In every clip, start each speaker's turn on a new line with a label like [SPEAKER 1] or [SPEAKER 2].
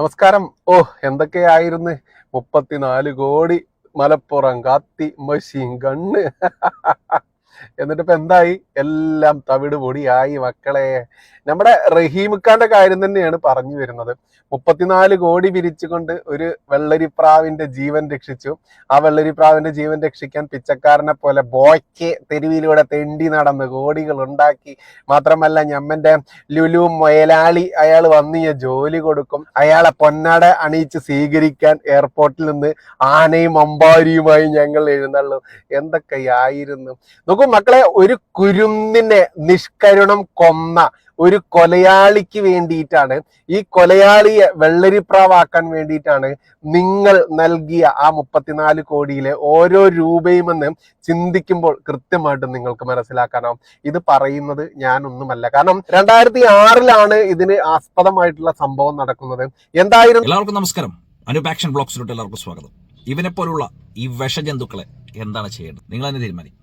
[SPEAKER 1] നമസ്കാരം. ഓ എന്തൊക്കെയായിരുന്നു? മുപ്പത്തിനാല് കോടി മലപ്പുറം കത്തി മഷീൻ ഗണ്ണ്. എന്നിട്ട് ഇപ്പൊ എന്തായി? എല്ലാം തവിട് പൊടിയായി മക്കളെ. നമ്മുടെ റഹീമിക്കാന്റെ കാര്യം തന്നെയാണ് പറഞ്ഞു വരുന്നത്. മുപ്പത്തിനാല് കോടി പിരിച്ചുകൊണ്ട് ഒരു വെള്ളരിപ്രാവിന്റെ ജീവൻ രക്ഷിച്ചു. ആ വെള്ളരിപ്രാവിന്റെ ജീവൻ രക്ഷിക്കാൻ പിച്ചക്കാരനെ പോലെ ബോയ്ക്ക് തെരുവിലൂടെ തെണ്ടി നടന്ന് കോടികൾ ഉണ്ടാക്കി. മാത്രമല്ല ഞമ്മന്റെ ലുലു മൊയലാളി അയാൾ വന്ന് ജോലി കൊടുക്കും. അയാളെ പൊന്നാട അണിയിച്ച് സ്വീകരിക്കാൻ എയർപോർട്ടിൽ നിന്ന് ആനയും അമ്പാരിയുമായി ഞങ്ങൾ എഴുന്നള്ളും. എന്തൊക്കെയായിരുന്നു? നോക്കൂ മക്കളെ ഒരു കുരുന്നിനെ നിഷ്കരുണം കൊന്ന ഒരു കൊലയാളിക്ക് വേണ്ടിയിട്ടാണ്. ഈ കൊലയാളിയെ വെള്ളരിപ്രാവാക്കാൻ വേണ്ടിയിട്ടാണ് നിങ്ങൾ നൽകിയ ആ മുപ്പത്തിനാല് കോടിയിലെ ഓരോ രൂപയും എന്ന് ചിന്തിക്കുമ്പോൾ കൃത്യമായിട്ടും നിങ്ങൾക്ക് മനസ്സിലാക്കാനാവും. ഇത് പറയുന്നത് ഞാനൊന്നുമല്ല. കാരണം രണ്ടായിരത്തി ആറിലാണ് ഇതിന് ആസ്പദമായിട്ടുള്ള സംഭവം നടക്കുന്നത്. എന്തായിരുന്നു?
[SPEAKER 2] എല്ലാവർക്കും നമസ്കാരം. അനുപാക്ഷൻ ആക്ഷൻ ബ്ലോഗ്സിലോട്ട് എല്ലാവർക്കും സ്വാഗതം. ഇവനെ പോലുള്ള ഈ വിഷജന്തുക്കളെ എന്താണ് ചെയ്യേണ്ടത്? നിങ്ങൾ തന്നെ തീരുമാനിക്കും.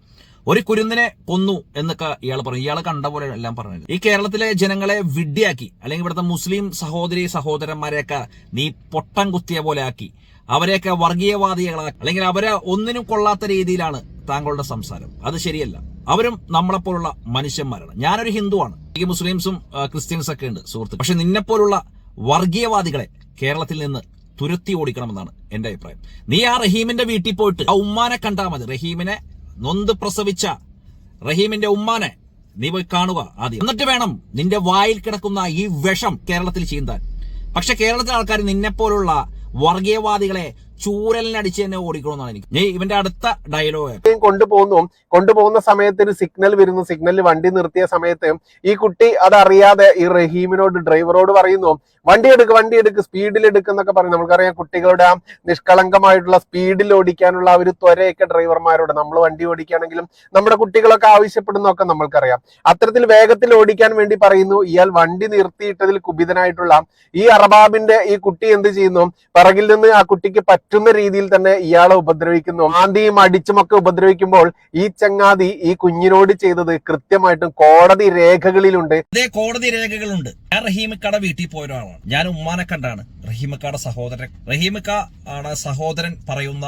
[SPEAKER 2] ഒരു കുരുന്നിനെ കൊന്നു എന്നൊക്കെ ഇയാൾ പറഞ്ഞു. ഇയാളെ കണ്ട പോലെ എല്ലാം പറഞ്ഞത് ഈ കേരളത്തിലെ ജനങ്ങളെ വിഡ്ഢിയാക്കി അല്ലെങ്കിൽ ഇവിടുത്തെ മുസ്ലിം സഹോദരി സഹോദരന്മാരെയൊക്കെ നീ പൊട്ടം കുത്തിയ പോലെ ആക്കി അവരെയൊക്കെ വർഗീയവാദികളാക്കി അല്ലെങ്കിൽ അവരെ ഒന്നിനും കൊള്ളാത്ത രീതിയിലാണ് താങ്കളുടെ സംസാരം. അത് ശരിയല്ല. അവരും നമ്മളെപ്പോലുള്ള മനുഷ്യന്മാരാണ്. ഞാനൊരു ഹിന്ദുവാണ്. എനിക്ക് മുസ്ലിംസും ക്രിസ്ത്യൻസ് ഒക്കെ ഉണ്ട് സുഹൃത്ത് പക്ഷെ നിന്നെപ്പോലുള്ള വർഗീയവാദികളെ കേരളത്തിൽ നിന്ന് തുരത്തി ഓടിക്കണമെന്നാണ് എന്റെ അഭിപ്രായം. നീ ആ റഹീമിന്റെ വീട്ടിൽ പോയിട്ട് ആ ഉമ്മാനെ കണ്ടാൽ മതി. റഹീമിനെ നൊന്ത് പ്രസവിച്ച റഹീമിന്റെ ഉമ്മാനെ നീ പോയി കാണുക ആദ്യം. എന്നിട്ട് വേണം നിന്റെ വായിൽ കിടക്കുന്ന ഈ വിഷം കേരളത്തിൽ ചീന്താൻ. പക്ഷെ കേരളത്തിലെ ആൾക്കാർ നിന്നെപ്പോലുള്ള വർഗീയവാദികളെ ചൂരലിനടിച്ച് തന്നെ ഓടിക്കണമെന്നാണ് എനിക്ക്. ഞാൻ ഇവന്റെ അടുത്ത ഡയലോഗ്
[SPEAKER 1] കൊണ്ടുപോകുന്നു. കൊണ്ടുപോകുന്ന സമയത്ത് ഒരു സിഗ്നൽ വരുന്നു. സിഗ്നലിൽ വണ്ടി നിർത്തിയ സമയത്ത് ഈ കുട്ടി അതറിയാതെ ഈ റഹീമിനോട് ഡ്രൈവറോട് പറയുന്നു വണ്ടി എടുക്ക് വണ്ടി എടുക്ക് സ്പീഡിൽ എടുക്കുന്നൊക്കെ പറയും. നമുക്കറിയാം കുട്ടികളുടെ ആ നിഷ്കളങ്കമായിട്ടുള്ള സ്പീഡിൽ ഓടിക്കാനുള്ള ഒരു ത്വരയൊക്കെ ഡ്രൈവർമാരോട് നമ്മൾ വണ്ടി ഓടിക്കുകയാണെങ്കിലും നമ്മുടെ കുട്ടികളൊക്കെ ആവശ്യപ്പെടുന്നൊക്കെ നമ്മൾക്കറിയാം. അത്തരത്തിൽ വേഗത്തിൽ ഓടിക്കാൻ വേണ്ടി പറയുന്നു. ഇയാൾ വണ്ടി നിർത്തിയിട്ടതിൽ കുപിതനായിട്ടുള്ള ഈ അറബാബിന്റെ ഈ കുട്ടി എന്ത് ചെയ്യുന്നു? പിറകിൽ നിന്ന് ആ കുട്ടിക്ക് പറ്റുന്ന രീതിയിൽ തന്നെ ഇയാളെ ഉപദ്രവിക്കുന്നു. ആന്തിയും അടിച്ചുമൊക്കെ ഉപദ്രവിക്കുമ്പോൾ ഈ ചങ്ങാതി ഈ കുഞ്ഞിനോട് ചെയ്തത് കൃത്യമായിട്ടും കോടതി രേഖകളിലുണ്ട്.
[SPEAKER 2] അതേ കോടതി രേഖകളുണ്ട്. ഞാൻ റഹീമിക്കയുടെ വീട്ടിൽ പോയ ഒരാളാണ് ഞാൻ ഉമ്മാനെ കണ്ടാണ്. റഹീമിക്കയുടെ സഹോദരൻ. റഹീമിക്ക ആണ് സഹോദരൻ പറയുന്ന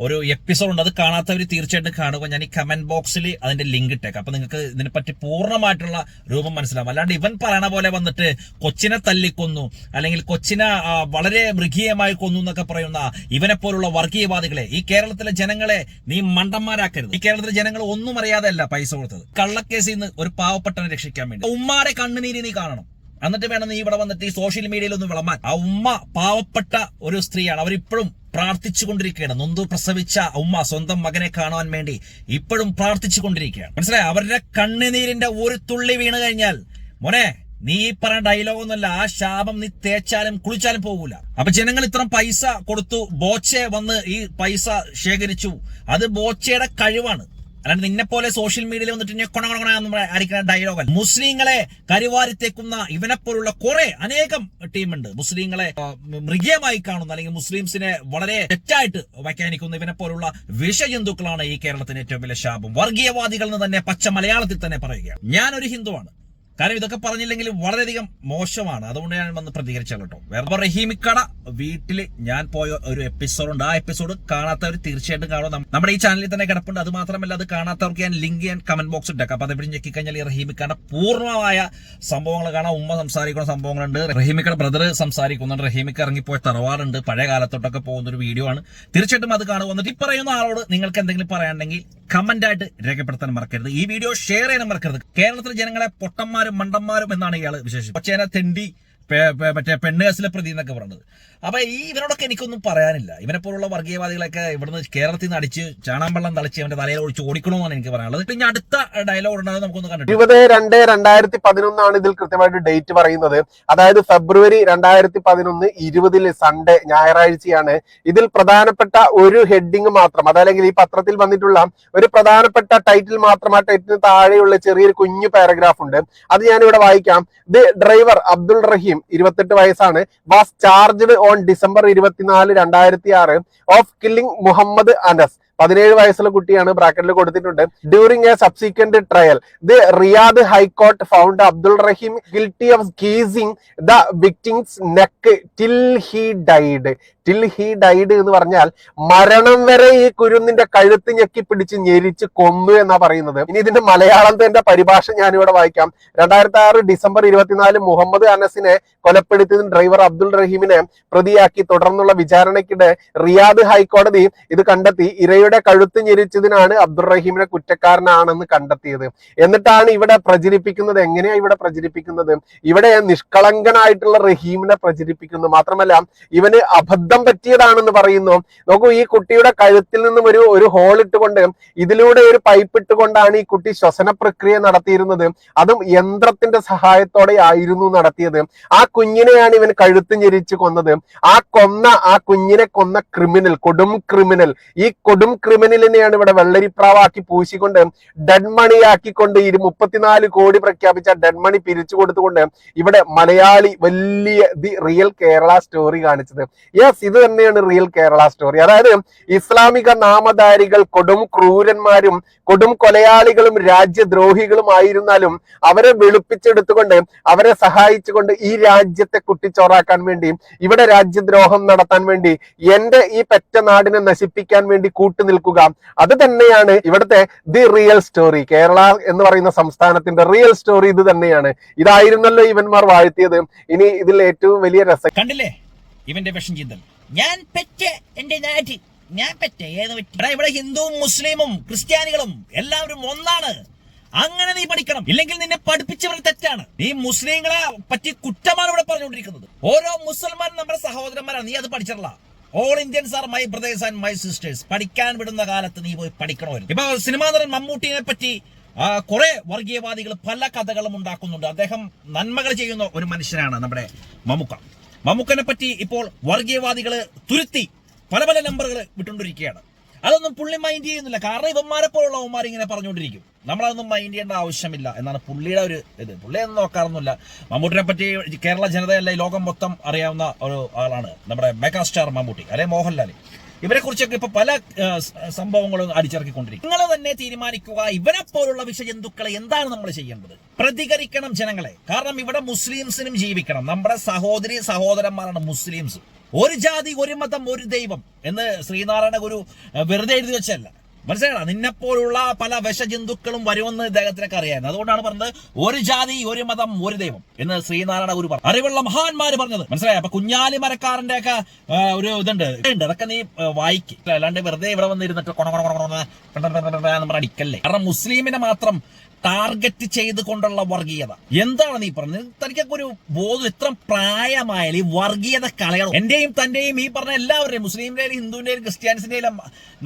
[SPEAKER 2] ഒരു എപ്പിസോഡ് ഉണ്ട്. അത് കാണാത്തവർ തീർച്ചയായിട്ടും കാണുക. ഞാൻ ഈ കമന്റ് ബോക്സിൽ അതിന്റെ ലിങ്ക് ഇട്ടേക്കാം. അപ്പൊ നിങ്ങൾക്ക് ഇതിനെപ്പറ്റി പൂർണമായിട്ടുള്ള രൂപം മനസ്സിലാവും. അല്ലാണ്ട് ഇവൻ പറയണ പോലെ വന്നിട്ട് കൊച്ചിനെ തല്ലിക്കൊന്നു അല്ലെങ്കിൽ കൊച്ചിനെ വളരെ മൃഗീയമായി കൊന്നു എന്നൊക്കെ പറയുന്ന ഇവനെ പോലുള്ള വർഗീയവാദികളെ ഈ കേരളത്തിലെ ജനങ്ങളെ നീ മണ്ടന്മാരാക്കരുത്. ഈ കേരളത്തിലെ ജനങ്ങൾ ഒന്നും അറിയാതെ അല്ല പൈസ കൊടുത്തത്. കള്ളക്കേസിൽ നിന്ന് ഒരു പാവപ്പെട്ടവനെ രക്ഷിക്കാൻ വേണ്ടി. ഉമ്മാരെ കണ്ണുനീര് നീ കാണണം. എന്നിട്ട് വേണം നീ ഇവിടെ വന്നിട്ട് ഈ സോഷ്യൽ മീഡിയയിൽ ഒന്ന് വിളമ്പാൻ. ആ ഉമ്മ പാവപ്പെട്ട ഒരു സ്ത്രീയാണ്. അവരിപ്പോഴും പ്രാർത്ഥിച്ചു കൊണ്ടിരിക്കുകയാണ്. നൊന്തു പ്രസവിച്ച ഉമ്മ സ്വന്തം മകനെ കാണുവാൻ വേണ്ടി ഇപ്പോഴും പ്രാർത്ഥിച്ചു കൊണ്ടിരിക്കുകയാണ്. മനസ്സിലായി? അവരുടെ കണ്ണുനീരിന്റെ ഒരു തുള്ളി വീണ് കഴിഞ്ഞാൽ മോനെ നീ ഈ പറഞ്ഞ ഡയലോഗ് ഒന്നുമല്ല. ആ ശാപം നീ തേച്ചാലും കുളിച്ചാലും പോകൂല. അപ്പൊ ജനങ്ങൾ ഇത്ര പൈസ കൊടുത്തു ബോച്ചെ വന്ന് ഈ പൈസ ശേഖരിച്ചു. അത് ബോച്ചയുടെ കഴിവാണ്. അല്ലാണ്ട് നിന്നെ പോലെ സോഷ്യൽ മീഡിയയിൽ വന്നിട്ട് കൊണ കൊണ എന്ന് അടിക്കുന്ന ഡയലോഗ് മുസ്ലിങ്ങളെ കരിവാരിത്തേക്കുന്ന ഇവനെ പോലുള്ള കുറെ അനേകം ടീമുണ്ട് മുസ്ലിങ്ങളെ മൃഗീയമായി കാണുന്ന അല്ലെങ്കിൽ മുസ്ലിംസിനെ വളരെ തെറ്റായിട്ട് വ്യാഖ്യാനിക്കുന്ന ഇവനെ പോലുള്ള വിഷജന്തുക്കളാണ് ഈ കേരളത്തിന് ഏറ്റവും വലിയ ശാപം. വർഗീയവാദികൾ എന്ന് തന്നെ പച്ച മലയാളത്തിൽ തന്നെ പറയുകയാണ്. ഞാനൊരു ഹിന്ദുവാണ്. കാരണം ഇതൊക്കെ പറഞ്ഞില്ലെങ്കിൽ വളരെയധികം മോശമാണ്. അതുകൊണ്ട് ഞാൻ വന്ന് പ്രതികരിച്ചാൽ കേട്ടോ. വേറെ റഹീമിക്കട വീട്ടിൽ ഞാൻ പോയ ഒരു എപ്പിസോഡ് ഉണ്ട്. ആ എപ്പിസോഡ് കാണാത്തവർ തീർച്ചയായിട്ടും കാണും. നമ്മുടെ ഈ ചാനലിൽ തന്നെ കിടപ്പുണ്ട്. അത് മാത്രമല്ല അത് കാണാത്തവർക്ക് ഞാൻ ലിങ്ക് ഞാൻ കമന്റ് ബോക്സ് ഇട്ടേക്കാം. അപ്പൊ അതെവിടെ ഞെക്കിക്കഴിഞ്ഞാൽ ഈ റഹീമിക്കട പൂർണമായ സംഭവങ്ങൾ കാണാം. ഉമ്മ സംസാരിക്കുന്ന സംഭവങ്ങളുണ്ട്. റഹീമിക്കട ബ്രദർ സംസാരിക്കുന്നുണ്ട്. റഹീമിക്ക ഇറങ്ങിപ്പോയ തറവാടുണ്ട്. പഴയ കാലത്തോട്ടൊക്കെ പോകുന്ന ഒരു വീഡിയോ ആണ്. തീർച്ചയായിട്ടും അത് കാണുക എന്നിട്ട് ഈ പറയുന്ന ആളോട് നിങ്ങൾക്ക് എന്തെങ്കിലും പറയാനുണ്ടെങ്കിൽ കമന്റ് ആയിട്ട് രേഖപ്പെടുത്താൻ മറക്കരുത്. ഈ വീഡിയോ ഷെയർ ചെയ്യാൻ മറക്കരുത്. കേരളത്തിലെ ജനങ്ങളെ പൊട്ടന്മാരും മണ്ടന്മാരും എന്നാണ് ഇയാൾ വിശേഷം പക്ഷേ തെണ്ടി മറ്റേ പെണ്ണേഴ്സിലെ പ്രതി എന്നൊക്കെ പറഞ്ഞത്. അപ്പൊ ഈ ഇവരോടൊക്കെ എനിക്കൊന്നും പറയാനില്ല. ഇവനെ പോലുള്ള വർഗീയവാദികളൊക്കെ ഇവിടുന്ന് കേരളത്തിൽ നിന്ന് അടിച്ച് ചാണാമ്പള്ളം തളിച്ച് അവന്റെ തലയിൽ ഒഴിച്ച് ഓടിക്കണമെന്നാണ് എനിക്ക് പറയാനുള്ളത്. പിന്നെ അടുത്ത ഡയലോഗ് ഉണ്ടാകുന്നത് നമുക്കൊന്ന് കണ്ടു
[SPEAKER 1] ഇരുപത് രണ്ട് രണ്ടായിരത്തി പതിനൊന്നാണ് ഇതിൽ കൃത്യമായിട്ട് ഡേറ്റ് പറയുന്നത്. അതായത് ഫെബ്രുവരി രണ്ടായിരത്തി പതിനൊന്ന് ഇരുപതിൽ സൺഡേ ഞായറാഴ്ചയാണ് ഇതിൽ പ്രധാനപ്പെട്ട ഒരു ഹെഡിങ് മാത്രം. അതല്ലെങ്കിൽ ഈ പത്രത്തിൽ വന്നിട്ടുള്ള ഒരു പ്രധാനപ്പെട്ട ടൈറ്റിൽ മാത്രം ആ ടൈറ്റിന് താഴെയുള്ള ചെറിയൊരു കുഞ്ഞു പാരഗ്രാഫ് ഉണ്ട്. അത് ഞാനിവിടെ വായിക്കാം. ദി ഡ്രൈവർ അബ്ദുൾ റഹീം ഇരുപത്തെട്ട് വയസ്സാണ്. വാസ് ചാർജ്ഡ് ഓൺ ഡിസംബർ ഇരുപത്തിനാല് രണ്ടായിരത്തി ആറ് ഓഫ് കില്ലിംഗ് മുഹമ്മദ് അനസ് പതിനേഴ് വയസ്സുള്ള കുട്ടിയാണ് ബ്രാക്കറ്റിൽ കൊടുത്തിട്ടുണ്ട്. During a subsequent trial the Riyadh high court found Abdul Rahim guilty of squeezing the victim's neck till he died till he died എന്ന് പറഞ്ഞാൽ മരണം വരെ ഈ കുരുന്നിന്റെ കഴുത്ത് ഞെക്കി പിടിച്ച് ഞെരിച്ച് കൊന്നു എന്നാ പറയുന്നത്. ഇനി ഇതിന്റെ മലയാളം മലയാളത്തിന്റെ പരിഭാഷ ഞാനിവിടെ വായിക്കാം. രണ്ടായിരത്തി ആറ് ഡിസംബർ ഇരുപത്തിനാല് മുഹമ്മദ് അനസിനെ കൊലപ്പെടുത്തിയതിന് ഡ്രൈവർ അബ്ദുൾ റഹീമിനെ പ്രതിയാക്കി. തുടർന്നുള്ള വിചാരണയ്ക്കിടെ റിയാദ് ഹൈക്കോടതി ഇത് കണ്ടെത്തി. ഇരയുടെ കഴുത്ത് ഞെരിച്ചതിനാണ് അബ്ദുറഹീമിനെ കുറ്റക്കാരനാണെന്ന് കണ്ടെത്തിയത്. എന്നിട്ടാണ് ഇവിടെ പ്രചരിപ്പിക്കുന്നത്. എങ്ങനെയാണ് ഇവിടെ പ്രചരിപ്പിക്കുന്നത്? ഇവിടെ നിഷ്കളങ്കനായിട്ടുള്ള റഹീമിനെ പ്രചരിപ്പിക്കുന്നു. മാത്രമല്ല ഇവന് അബദ്ധം പറ്റിയതാണെന്ന് പറയുന്നു. നോക്കൂ ഈ കുട്ടിയുടെ കഴുത്തിൽ നിന്നും ഒരു ഒരു ഹോൾ ഇട്ടുകൊണ്ട് ഇതിലൂടെ ഒരു പൈപ്പ് ഇട്ടുകൊണ്ടാണ് ഈ കുട്ടി ശ്വസന പ്രക്രിയ നടത്തിയിരുന്നത്. അതും യന്ത്രത്തിന്റെ സഹായത്തോടെ ആയിരുന്നു നടത്തിയത്. ആ കുഞ്ഞിനെയാണ് ഇവൻ കഴുത്ത് ഞെരിച്ച് കൊന്നത്. ആ കൊന്ന ആ കുഞ്ഞിനെ കൊന്ന ക്രിമിനൽ കൊടും ക്രിമിനൽ ഈ കൊടും ക്രിമിനലിനെയാണ് ഇവിടെ വെള്ളരിപ്രാവാക്കി പൂശിക്കൊണ്ട് ഡെഡ് മണി ആക്കിക്കൊണ്ട് ഇരു മുപ്പത്തിനാല് കോടി പ്രഖ്യാപിച്ച ഡെഡ് മണി പിരിച്ചു കൊടുത്തുകൊണ്ട് ഇവിടെ മലയാളി വലിയ ദി റിയൽ കേരള സ്റ്റോറി കാണിച്ചത്. യെസ് ഇത് തന്നെയാണ് റിയൽ കേരള സ്റ്റോറി അതായത് ഇസ്ലാമിക നാമധാരികൾ കൊടും ക്രൂരന്മാരും കൊടും കൊലയാളികളും രാജ്യദ്രോഹികളും ആയിരുന്നാലും അവരെ വെളുപ്പിച്ചെടുത്തുകൊണ്ട് അവരെ സഹായിച്ചുകൊണ്ട് ഈ രാജ്യത്തെ കുട്ടിച്ചോറാക്കാൻ വേണ്ടി ഇവിടെ രാജ്യദ്രോഹം നടത്താൻ വേണ്ടി എന്റെ ഈ പെറ്റ നാടിനെ നശിപ്പിക്കാൻ വേണ്ടി കൂട്ടു നിൽക്കുക. അത് തന്നെയാണ് ഇവിടുത്തെ ദി റിയൽ സ്റ്റോറി. കേരള എന്ന് പറയുന്ന സംസ്ഥാനത്തിന്റെ റിയൽ സ്റ്റോറി ഇത് തന്നെയാണ്. ഇതായിരുന്നല്ലോ ഇവന്മാർ വാഴ്ത്തിയത്. ഇനി ഇതിൽ ഏറ്റവും വലിയ രസം
[SPEAKER 2] കണ്ടില്ലേ? ഇവന്റെ വിഷം ചിന്തൽ. ഞാൻ പെറ്റ് ഞാൻ പെറ്റ് ഏത് ഇവിടെ ഹിന്ദുവും മുസ്ലിമും ക്രിസ്ത്യാനികളും എല്ലാവരും ഒന്നാണ്. അങ്ങനെ നീ പഠിക്കണം. ഇല്ലെങ്കിൽ നിന്നെ പഠിപ്പിച്ചവർ തെറ്റാണ്. നീ മുസ്ലിങ്ങളെ പറ്റി കുറ്റമാണ് ഇവിടെ പറഞ്ഞുകൊണ്ടിരിക്കുന്നത്. ഓരോ മുസൽമാനും നമ്മുടെ സഹോദരന്മാരാണ്. നീ അത് പഠിച്ചിട്ടില്ല. All Indians are my brothers and my sisters പഠിക്കാൻ വിടുന്ന കാലത്ത് നീ പോയി പഠിക്കണമായിരുന്നു. ഇപ്പൊ സിനിമാ നടൻ മമ്മൂട്ടിനെ പറ്റി കുറെ വർഗീയവാദികൾ പല കഥകളും ഉണ്ടാക്കുന്നുണ്ട്. അദ്ദേഹം നന്മകൾ ചെയ്യുന്ന ഒരു മനുഷ്യനാണ് നമ്മുടെ മമ്മൂക്ക. മമ്മൂക്കനെ പറ്റി ഇപ്പോൾ വർഗീയവാദികൾ തുരുത്തി പല പല നമ്പറുകൾ വിട്ടുകൊണ്ടിരിക്കുകയാണ്. അതൊന്നും പുള്ളി മൈൻഡ് ചെയ്യുന്നില്ല. കാരണം ഇവന്മാരെ പോലുള്ള അവന്മാർ ഇങ്ങനെ പറഞ്ഞുകൊണ്ടിരിക്കും. നമ്മളതൊന്നും മൈൻഡ് ചെയ്യേണ്ട ആവശ്യമില്ല. എന്നാണ് പുള്ളിയുടെ ഒരു ഇത്. പുള്ളിയൊന്നും നോക്കാറൊന്നുമില്ല. മമ്മൂട്ടിനെ പറ്റി കേരള ജനതയല്ല ലോകം മൊത്തം അറിയാവുന്ന ഒരു ആളാണ്. നമ്മുടെ മെഗാസ്റ്റാർ മമ്മൂട്ടി അല്ലെ മോഹൻലാൽ ഇവരെ കുറിച്ചൊക്കെ ഇപ്പൊ പല സംഭവങ്ങളും അടിച്ചിറക്കിക്കൊണ്ടിരിക്കും. നിങ്ങൾ തന്നെ തീരുമാനിക്കുക ഇവരെ പോലുള്ള വിഷജന്തുക്കളെ എന്താണ് നമ്മൾ ചെയ്യേണ്ടത്? പ്രതികരിക്കണം ജനങ്ങളെ. കാരണം ഇവിടെ മുസ്ലിംസിനും ജീവിക്കണം. നമ്മുടെ സഹോദരി സഹോദരന്മാരാണ് മുസ്ലിംസ്. ഒരു ജാതി ഒരു മതം ഒരു ദൈവം എന്ന് ശ്രീനാരായണ ഗുരു വെറുതെ എഴുതി വെച്ചല്ല മനസ്സിലായോ നിന്നെപ്പോലുള്ള പല വിഷജന്തുക്കളും വരുമെന്ന് ഇദ്ദേഹത്തിനൊക്കെ അറിയാൻ അതുകൊണ്ടാണ് പറഞ്ഞത് ഒരു ജാതി ഒരു മതം ഒരു ദൈവം എന്ന് ശ്രീനാരായണ ഗുരു പറഞ്ഞു അറിവുള്ള മഹാന്മാര് പറഞ്ഞത് മനസ്സിലായോ അപ്പൊ കുഞ്ഞാലി മരക്കാരന്റെ ഒക്കെ ഒരു ഇതുണ്ട് ഉണ്ട് അതൊക്കെ നീ വായിക്കും അല്ലാണ്ട് വെറുതെ ഇവിടെ വന്നിരുന്നിട്ട് കൊണ കൊണ കൊണ എന്ന് പറഞ്ഞ അടിക്കല്ലേ കാരണം മുസ്ലിമിനെ മാത്രം ടാർഗറ്റ് ചെയ്തുകൊണ്ടുള്ള വർഗീയത. എന്താണ് നീ പറഞ്ഞത്? തനിക്കൊക്കെ ഒരു ബോധം ഇത്ര പ്രായമായാലും ഈ വർഗീയത കളയണം. എന്റെയും തന്റെയും ഈ പറഞ്ഞ എല്ലാവരുടെയും മുസ്ലിമിന്റെയും ഹിന്ദുവിന്റെയും ക്രിസ്ത്യാനിസിന്റെയും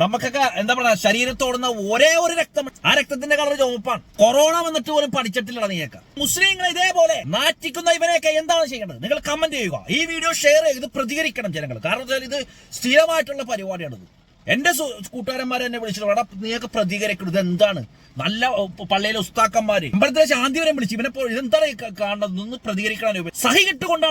[SPEAKER 2] നമുക്കൊക്കെ എന്താ പറയുക ശരീരത്തോടുന്ന ഒരേ ഒരു രക്തം ആ രക്തത്തിന്റെ കളർ ചുവപ്പാണ് കൊറോണ വന്നിട്ട് പോലും പഠിച്ചിട്ടില്ല നീയൊക്കെ. മുസ്ലിങ്ങൾ ഇതേപോലെ നാറ്റിക്കുന്ന ഇവരെയൊക്കെ എന്താണ് ചെയ്യേണ്ടത്? നിങ്ങൾ കമന്റ് ചെയ്യുക. ഈ വീഡിയോ ഷെയർ ചെയ്ത് പ്രതികരിക്കണം ജനങ്ങൾ കാരണം ഇത് സ്ഥിരമായിട്ടുള്ള പരിപാടിയാണ് എന്റെ കൂട്ടുകാരന്മാരെ എന്നെ വിളിച്ചിട്ട് എടാ നീയൊക്കെ പ്രതികരിക്കണം ഇത് എന്താണ് നല്ല പള്ളിയിലെ ഉസ്താക്കന്മാര്. അമ്പലത്തിലെ ശാന്തി വരെ വിളിച്ചു ഇവനെ പോലെ ഇതെന്താണ് കാണുന്നത്? ഒന്ന് പ്രതികരിക്കണം? സഹി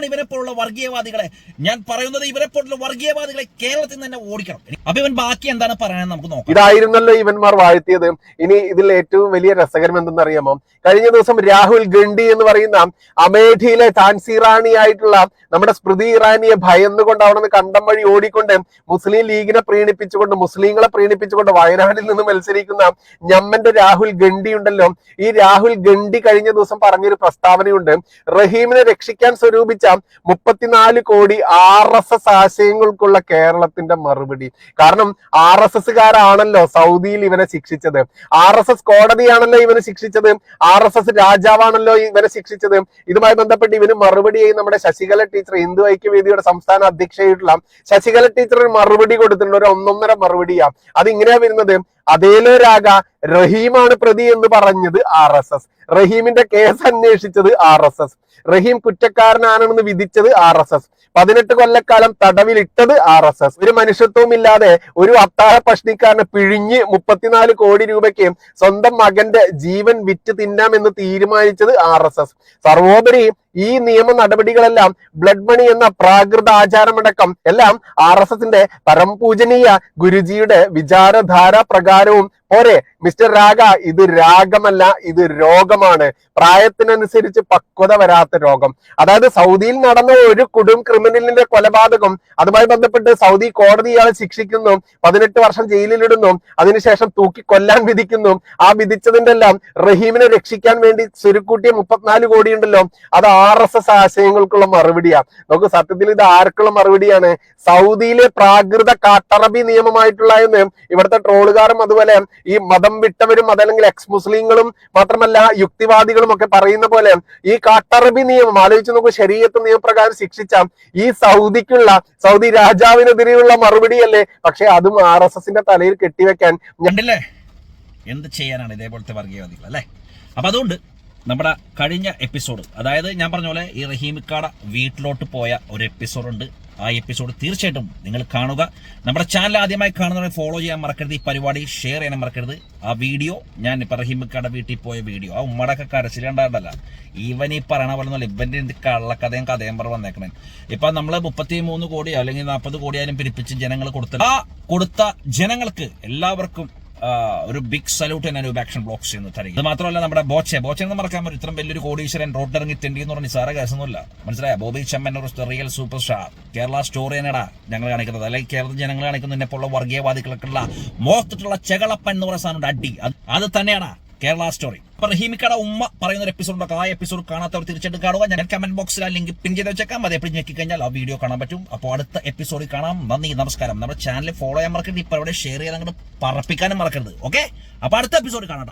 [SPEAKER 2] ഇവരെ പോലുള്ള വർഗീയവാദികളെ ഞാൻ പറയുന്നത് ഇവരെ പോലുള്ള വർഗീയവാദികളെ കേരളത്തിൽ നിന്ന് തന്നെ ഓടിക്കണം. അപ്പൊ ഇവൻ ബാക്കി എന്താണ് പറയാൻ നമുക്ക് നോക്കാം.
[SPEAKER 1] ഇതായിരുന്നല്ലോ ഇവന്മാർ വാഴ്ത്തിയത്. ഇനി ഇതിൽ ഏറ്റവും വലിയ രസകരം എന്തെന്നറിയാമോ? കഴിഞ്ഞ ദിവസം രാഹുൽ ഗണ്ഡി എന്ന് പറയുന്ന അമേഠിയിലെ ഝാൻസി റാണി ആയിട്ടുള്ള നമ്മുടെ സ്മൃതി ഇറാനിയെ ഭയന്നുകൊണ്ട് അവിടെ നിന്ന് കണ്ടം വഴി ഓടിക്കൊണ്ട് മുസ്ലിം ലീഗിനെ പ്രീണിപ്പിച്ചുകൊണ്ട് മുസ്ലിങ്ങളെ പ്രീണിപ്പിച്ചുകൊണ്ട് വയനാട്ടിൽ നിന്ന് മത്സരിക്കുന്ന ഞമ്മന്റെ രാഹുൽ ഗണ്ഡി ഉണ്ടല്ലോ. ഈ രാഹുൽ ഗണ്ഡി കഴിഞ്ഞ ദിവസം പറഞ്ഞൊരു പ്രസ്താവനയുണ്ട്. റഹീമിനെ രക്ഷിക്കാൻ സ്വരൂപിച്ച മുപ്പത്തിനാല് കോടി ആർ എസ് എസ് ആശയങ്ങൾക്കുള്ള കേരളത്തിന്റെ മറുപടി. കാരണം ആർ എസ് എസ്സുകാരാണല്ലോ സൗദിയിൽ ഇവനെ ശിക്ഷിച്ചത്. ആർ എസ് എസ് കോടതിയാണല്ലോ ഇവനെ ശിക്ഷിച്ചത്. ആർ എസ് എസ് രാജാവാണല്ലോ ഇവനെ ശിക്ഷിച്ചത്. ഇതുമായി ബന്ധപ്പെട്ട് ഇവന് മറുപടിയായി നമ്മുടെ ശശികല ടീച്ചർ ഹിന്ദു ഐക്യവേദിയുടെ സംസ്ഥാന അധ്യക്ഷയായിട്ടുള്ള ശശികല ടീച്ചർ ഒരു മറുപടി കൊടുത്തിട്ടുണ്ട്. ഒരു ഒന്നൊന്നര മറുപടിയാ. അത് ഇങ്ങനെയാ വരുന്നത്? അതേലോ രാഗ റഹീമാണ് പ്രതി എന്ന് പറഞ്ഞത് ആർ എസ് എസ്. റഹീമിന്റെ കേസ് അന്വേഷിച്ചത് ആർ എസ് എസ്. റഹീം കുറ്റക്കാരനാണെന്ന് വിധിച്ചത് ആർ എസ് എസ്. പതിനെട്ട് കൊല്ലക്കാലം തടവിലിട്ടത് ആർ എസ് എസ്. ഒരു മനുഷ്യത്വവും ഇല്ലാതെ ഒരു അത്താഴ പഷ്ണിക്കാരനെ പിഴിഞ്ഞ് മുപ്പത്തിനാല് കോടി രൂപയ്ക്ക് സ്വന്തം മകന്റെ ജീവൻ വിറ്റ് തിന്നാമെന്ന് തീരുമാനിച്ചത് ആർ എസ് എസ്. സർവോപരി ഈ നിയമ നടപടികളെല്ലാം ബ്ലഡ് മണി എന്ന പ്രാകൃത ആചാരമടക്കം എല്ലാം ആർ എസ് എസിന്റെ പരംപൂജനീയ ഗുരുജിയുടെ വിചാരധാര പ്രകാരവും പോരെ മിസ്റ്റർ രാഗ ഇത് രാഗമല്ല ഇത് രോഗമാണ്. പ്രായത്തിനനുസരിച്ച് പക്വത വരാത്ത രോഗം. അതായത് സൗദിയിൽ നടന്ന ഒരു കുടും ക്രിമിനലിന്റെ കൊലപാതകം അതുമായി ബന്ധപ്പെട്ട് സൗദി കോടതി ഇയാളെ ശിക്ഷിക്കുന്നു പതിനെട്ട് വർഷം ജയിലിലിടുന്നു അതിനുശേഷം തൂക്കി കൊല്ലാൻ വിധിക്കുന്നു. ആ വിധിച്ചതിന്റെ എല്ലാം റഹീമിനെ രക്ഷിക്കാൻ വേണ്ടി ചുരുക്കൂട്ടിയ മുപ്പത്തിനാല് കോടി ഉണ്ടല്ലോ അത് ആർ എസ് എസ് ആശയങ്ങൾക്കുള്ള മറുപടിയാണ് നമുക്ക് സത്യത്തിൽ ഇത് ആർക്കുള്ള മറുപടിയാണ്? സൗദിയിലെ പ്രാകൃത കാട്ടറബി നിയമമായിട്ടുള്ള ഇവിടുത്തെ ട്രോളുകാരും അതുപോലെ ഈ മതം വിട്ടവരും അതല്ലെങ്കിൽ എക്സ് മുസ്ലിങ്ങളും മാത്രമല്ല യുക്തിവാദികളും ഒക്കെ പറയുന്ന പോലെ ഈ കാട്ടറബി നിയമം ആലോചിച്ച് നോക്കൂ ശരീരത്ത് നിയമപ്രകാരം ശിക്ഷിച്ച ഈ സൗദിക്കുള്ള സൗദി രാജാവിനെതിരെയുള്ള മറുപടിയല്ലേ? പക്ഷെ അതും ആർ എസ് എസിന്റെ തലയിൽ കെട്ടിവെക്കാൻ
[SPEAKER 2] എന്ത് ചെയ്യാനാണ് ഇതേപോലത്തെ വർഗീയവാദികൾ അല്ലേ? അപ്പൊ അതുകൊണ്ട് നമ്മുടെ കഴിഞ്ഞ എപ്പിസോഡ് അതായത് ഞാൻ പറഞ്ഞ പോലെ ഈ റഹീമിക്കാട വീട്ടിലോട്ട് പോയ ഒരു എപ്പിസോഡ് ഉണ്ട്. ആ എപ്പിസോഡ് തീർച്ചയായിട്ടും നിങ്ങൾ കാണുക. നമ്മുടെ ചാനൽ ആദ്യമായി കാണുന്നവരെ ഫോളോ ചെയ്യാൻ മറക്കരുത്. ഈ പരിപാടി ഷെയർ ചെയ്യാൻ മറക്കരുത്. ആ വീഡിയോ ഞാൻ ഇപ്പൊ റഹീമിക്കാട വീട്ടിൽ പോയ വീഡിയോ ആ ഉമ്മടൊക്കെ കരച്ചിലുണ്ടായിട്ടല്ല ഇവൻ ഈ പറയണ പോലെ ഒന്നുമല്ല ഇവന്റെ എന്ത് കള്ളക്കഥയും കഥയും പറ വന്നേക്കണേ. ഇപ്പൊ നമ്മൾ മുപ്പത്തി മൂന്ന് കോടിയോ അല്ലെങ്കിൽ നാൽപ്പത് കോടിയായാലും പിരിപ്പിച്ച് ജനങ്ങൾ കൊടുത്ത ആ കൊടുത്ത ജനങ്ങൾക്ക് എല്ലാവർക്കും ഒരു ബിഗ് സല്യൂട്ട് ഞാൻ ആക്ഷൻ ബ്ലോക്സ് ചെയ്യുന്നു തരിക ഇത് മാത്രമല്ല നമ്മുടെ ബോച്ചെ. ബോച്ചെ എന്ന് മറക്കാൻ പറ്റും. ഇത്രയും വലിയൊരു കോടീശ്വരൻ റോഡിറങ്ങി തെണ്ടി എന്ന് പറഞ്ഞ സാറേ കേസൊന്നുമില്ല മനസ്സിലായ? ബോബി ചെമ്മൻ ഒരു real superstar Kerala story തന്നെടാ ഞങ്ങൾ കാണിക്കുന്നത്. അല്ലെങ്കിൽ കേരളത്തിൽ ജനങ്ങൾ കാണിക്കുന്നതിനെ പോലുള്ള വർഗീയവാദികൾക്കുള്ള മോഹത്തിട്ടുള്ള ചെകളപ്പൻ എന്ന് പറയുന്ന സാധനം അടി. അത് അത് തന്നെയാണ് കേരള സ്റ്റോറി. അപ്പൊ റഹീമിക്കട ഉമ്മ പറയുന്ന ഒരു എപ്പിസോഡ് ഉണ്ട് ആ എപ്പിസോഡ് കാണാത്തവർ തീർച്ചയായിട്ടും കാണുക. ഞാൻ കമന്റ് ബോക്സിൽ ആ ലിങ്ക് പിൻ ചെയ്ത് വെച്ചേക്കാം. അത് എപ്പോഴും ഞെക്കി കഴിഞ്ഞാൽ ആ വീഡിയോ കാണാൻ പറ്റും. അപ്പോൾ അടുത്ത എപ്പിസോഡിൽ കാണാം. നന്ദി നമസ്കാരം. നമ്മുടെ ചാനൽ ഫോളോ ചെയ്യാൻ മറക്കരുത്. ഇപ്പൊ അവിടെ ഷെയർ ചെയ്യാൻ അങ്ങോട്ട് പറപ്പിക്കാനും മറക്കരുത്. ഓക്കെ അപ്പൊ അടുത്ത എപ്പിസോഡ് കാണാം